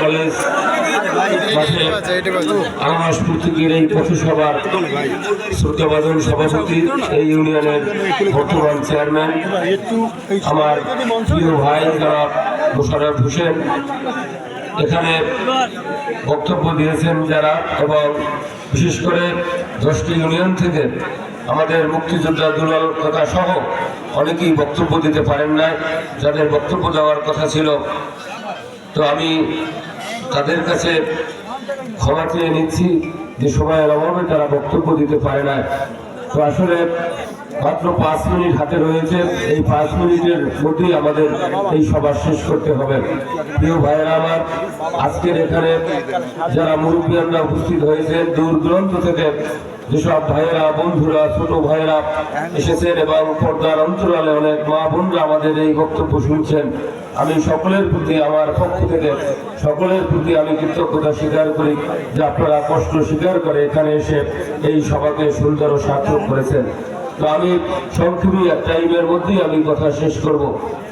College এই এই ইউনিয়নের বর্তমান চেয়ারম্যান প্রিয় ভাই হোসেন এখানে বক্তব্য দিয়েছেন যারা এবং বিশেষ করে দশটি ইউনিয়ন থেকে আমাদের মুক্তিযোদ্ধা দুলাল কথা সহ অনেকেই বক্তব্য দিতে পারেন না যাদের বক্তব্য দেওয়ার কথা ছিল। তো আমি তাদের কাছে ক্ষমা চেয়ে নিচ্ছি যে সময়ের অভাবে তারা বক্তব্য দিতে পারে না তো আসলে মাত্র পাঁচ মিনিট হাতে রয়েছে। এই পাঁচ মিনিটের মধ্যেই আমাদের এই সভা শেষ করতে হবে। প্রিয় ভাইয়েরা আমার, আজকের এখানে যারা মুরব্বিয়ানরা উপস্থিত হয়েছেন, দূর দূরান্ত থেকে যেসব ভাইয়েরা, বন্ধুরা, ছোট ভাইয়েরা এসেছেন এবং পর্দার অন্তরালে অনেক মা বোনরা আমাদের এই বক্তব্য শুনছেন, আমি সকলের প্রতি, আমার পক্ষ থেকে সকলের প্রতি আমি কৃতজ্ঞতা স্বীকার করি যে আপনারা কষ্ট স্বীকার করে এখানে এসে এই সভাকে সুন্দর ও সার্থক করেছেন। তো আমি সংক্ষেপে টাইমের মধ্যেই আমি কথা শেষ করব।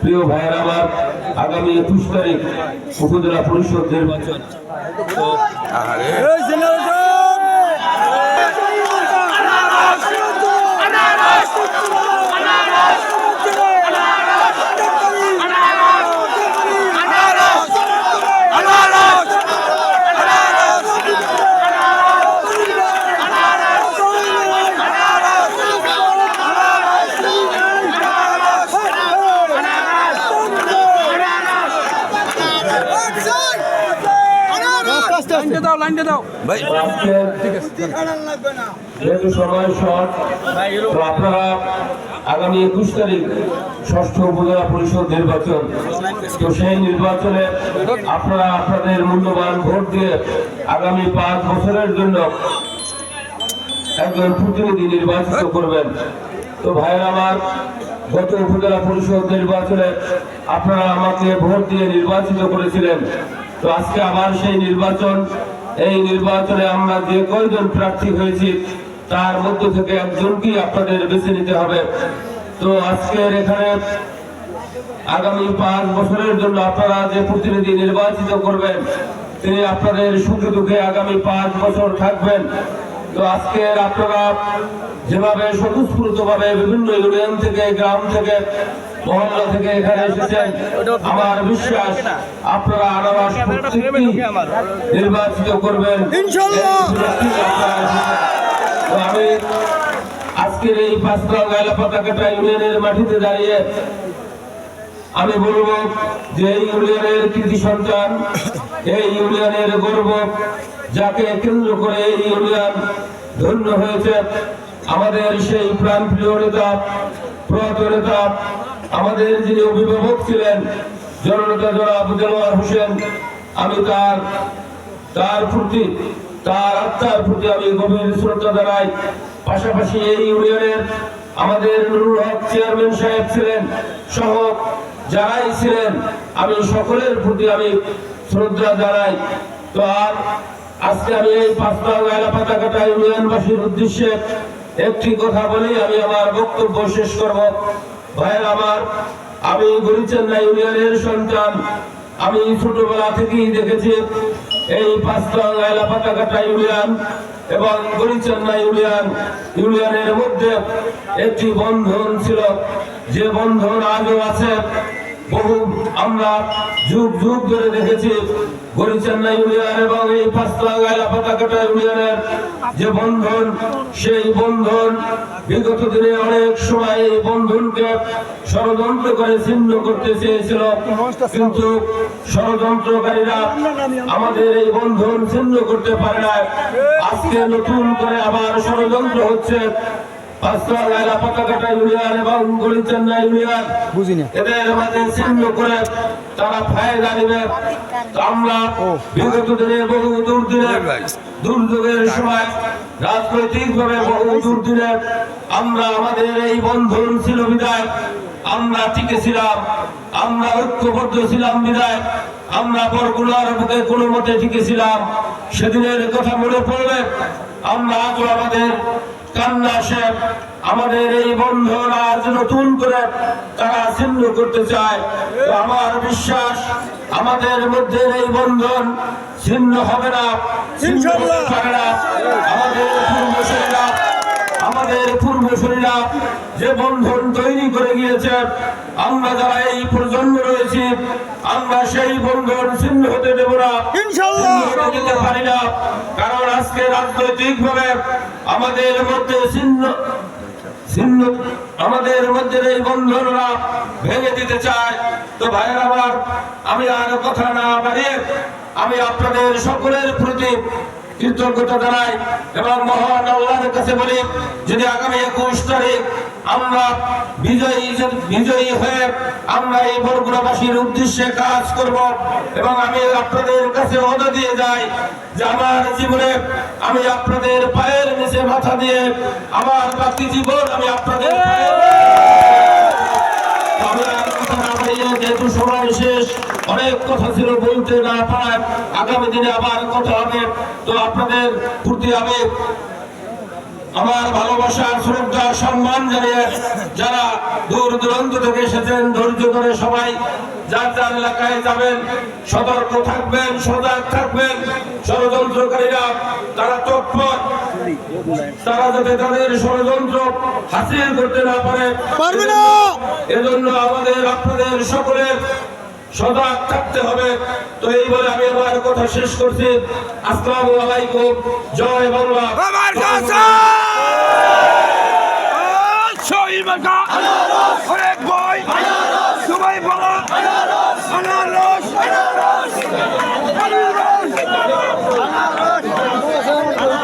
প্রিয় ভাইয়ের আমার আগামী একুশ তারিখ উপজেলা পরিষদ নির্বাচন। তো লাইনটা দাও। দাও আজকে যেহেতু সময় শর্ট তো আপনারা আগামী একুশ তারিখ ষষ্ঠ উপজেলা পরিষদ নির্বাচন। তো সেই নির্বাচনে আপনারা আপনাদের মূল্যবান ভোট দিয়ে আগামী পাঁচ বছরের জন্য একজন প্রতিনিধি নির্বাচিত করবেন। তো ভাইয়ের আমার গত উপজেলা পরিষদ নির্বাচনে আপনারা আমাকে ভোট দিয়ে নির্বাচিত করেছিলেন। তো আজকে আবার সেই নির্বাচন এই নির্বাচনে আমরা যে কয়জন প্রার্থী হয়েছি, তার মধ্য থেকে একজনকেই আপনাদের বেছে নিতে হবে। তো আজকের এখানে আগামী পাঁচ বছরের জন্য আপনারা যে প্রতিনিধি নির্বাচিত করবেন, তিনি আপনাদের সুখে দুঃখে আগামী পাঁচ বছর থাকবেন। তো আজকের আপনারা যেভাবে স্বতঃস্ফূর্ত ভাবে বিভিন্ন ইউনিয়ন থেকে, গ্রাম থেকে মহল্লা থেকে এখানে এসেছেন আমার বিশ্বাস আপনারা নির্বাচিত করবেন। আমি আজকের এই গায়লা পতাকাটা ইউনিয়নের মাটিতে দাঁড়িয়ে আমি বলব যে এই ইউনিয়নের কৃতি সন্তান এই ইউনিয়নের গর্ব যাকে কেন্দ্র করে এই ইউনিয়ন ধন্য হয়েছে। আমাদের সেই প্রাণ প্রিয় নেতা প্রয়াত নেতা আমাদের যিনি অভিভাবক ছিলেন, জননেতা জনাব দেলোয়ার হোসেন, আমি তার তার প্রতি, তার আত্মার প্রতি আমি গভীর শ্রদ্ধা জানাই। পাশাপাশি এই ইউনিয়নের আমাদের নুরুল হক চেয়ারম্যান সাহেব ছিলেন সহ যারাই ছিলেন, আমি সকলের প্রতি আমি শ্রদ্ধা জানাই। তো আর আজকে আমি এই পাঁচটা গায়লা পাতাকাটা ইউনিয়নবাসীর উদ্দেশ্যে একটি কথা বলি, আমি আমার বক্তব্য শেষ করব। ভাইয়ের আমার, আমি গরিচেন্না ইউনিয়নের সন্তান। আমি ছোটবেলা থেকেই দেখেছি এই পাতাকাটা ইউনিয়ন এবং ইউনিয়ন। ইউনিয়নের মধ্যে একটি বন্ধন ছিল। যে বন্ধন আজও আছে বহু আমরা যুগ যুগ ধরে দেখেছি যে বন্ধন, সেই বন্ধন বিগত দিনে অনেক সময় এই বন্ধনকে ষড়যন্ত্র করে করতে চেয়েছিল। কিন্তু ষড়যন্ত্রকারীরা আমাদের এই বন্ধন ছিন্ন করতে পারে না আজকে নতুন করে আবার ষড়যন্ত্র হচ্ছে। তারা আমরা দুর্যোগের সময় দুর্দিনে আমরা আমাদের এই বন্ধন ছিল বিদায় আমরা টিকে ছিলাম আমরা ঐক্যবদ্ধ ছিলাম বিদায় আমরা বরগুলার বুকে কোনো মতে টিকে ছিলাম সেদিনের কথা মনে পড়লে আমরা আজও আমাদের কান্না আসে। আমাদের এই বন্ধন আজ নতুন করে তারা ছিন্ন করতে চায়। তো আমার বিশ্বাস আমাদের মধ্যে এই বন্ধন ছিন্ন হবে না আমাদের পূর্বশীরা আমাদের পূর্বশরীরা যে বন্ধন তৈরি করে গিয়েছে আমরা যারা এই প্রজন্ম রয়েছি আমরা সেই বন্ধন ছিন্ন হতে দেব না। পারি কারণ আজকে রাজনৈতিক ভাবে আমাদের মধ্যে ছিন্ন ছিন্ন আমাদের মধ্যে এই বন্ধনরা ভেঙে দিতে চায়। তো ভাইয়ের আমার আমি আর কথা না বাড়িয়ে আমি আপনাদের সকলের প্রতি কৃতজ্ঞতা জানাই এবং মহান আল্লাহর কাছে বলি, যদি আগামী একুশ তারিখ আমরা বিজয়ী বিজয়ী হয়ে আমরা এই বরগুনাবাসীর উদ্দেশ্যে কাজ করব এবং আমি আপনাদের কাছে ওদা দিয়ে যাই যে আমার জীবনে আমি আপনাদের পায়ের নিচে মাথা দিয়ে, আমার বাকি জীবন আমি আপনাদের যেহেতু সময় শেষ, অনেক কথা ছিল বলতে না পারার। আগামী দিনে আবার কথা হবে। তো আপনাদের প্রতি আমি আমার ভালোবাসা শ্রদ্ধা সম্মান জানিয়ে যারা দূর দূরান্ত থেকে এসেছেন ধৈর্য ধরে সবাই যার যার এলাকায় যাবেন সতর্ক থাকবেন সজাগ থাকবেন। ষড়যন্ত্রকারীরা তারা তৎপর। তারা যাতে তাদের ষড়যন্ত্র হাসিল করতে না পারে। না। এজন্য আমাদের আপনাদের সকলের সজাগ থাকতে হবে। তো এই বলে আমি আমার কথা শেষ করছি। আসসালামু আলাইকুম। জয় বাংলা। God.